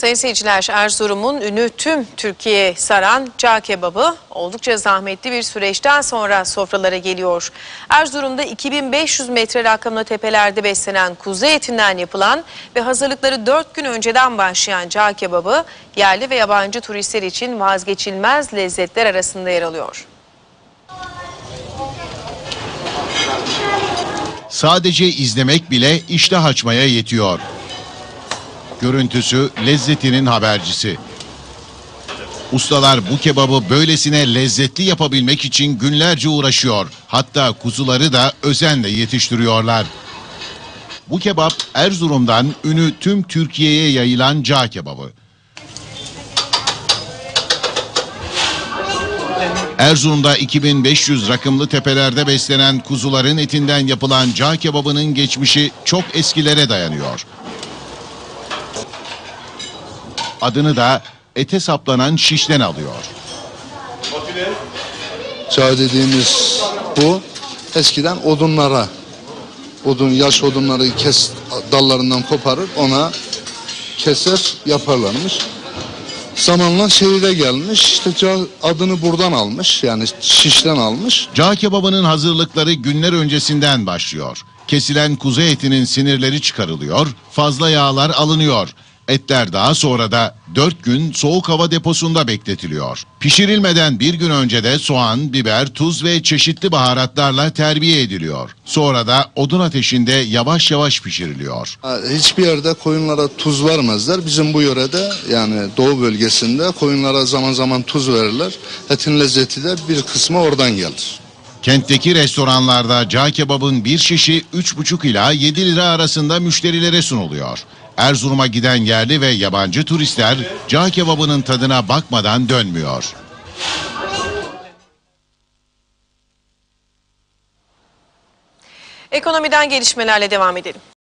Sayın seyirciler Erzurum'un ünü tüm Türkiye'ye saran cağ kebabı oldukça zahmetli bir süreçten sonra sofralara geliyor. Erzurum'da 2500 metre rakamlı tepelerde beslenen kuzu etinden yapılan ve hazırlıkları 4 gün önceden başlayan cağ kebabı yerli ve yabancı turistler için vazgeçilmez lezzetler arasında yer alıyor. Sadece izlemek bile iştah açmaya yetiyor. Görüntüsü lezzetinin habercisi. Ustalar bu kebabı böylesine lezzetli yapabilmek için günlerce uğraşıyor. Hatta kuzuları da özenle yetiştiriyorlar. Bu kebap Erzurum'dan ünü tüm Türkiye'ye yayılan cağ kebabı. Erzurum'da 2500 rakımlı tepelerde beslenen kuzuların etinden yapılan cağ kebabının geçmişi çok eskilere dayanıyor. Adını da ete saplanan şişten alıyor. Çağ dediğimiz bu eskiden odunlara odun yaş odunları kes dallarından koparır ona keser yaparlarmış. Zamanla şehire gelmiş işte adını buradan almış yani şişten almış. Cağ kebabının hazırlıkları günler öncesinden başlıyor. Kesilen kuzu etinin sinirleri çıkarılıyor, fazla yağlar alınıyor. Etler daha sonra da 4 gün soğuk hava deposunda bekletiliyor. Pişirilmeden bir gün önce de soğan, biber, tuz ve çeşitli baharatlarla terbiye ediliyor. Sonra da odun ateşinde yavaş yavaş pişiriliyor. Hiçbir yerde koyunlara tuz vermezler. Bizim bu yörede yani doğu bölgesinde koyunlara zaman zaman tuz verirler. Etin lezzeti de bir kısmı oradan gelir. Kentteki restoranlarda cağ kebabın bir şişi 3,5 ila 7 lira arasında müşterilere sunuluyor. Erzurum'a giden yerli ve yabancı turistler cağ kebabının tadına bakmadan dönmüyor. Ekonomiden gelişmelerle devam edelim.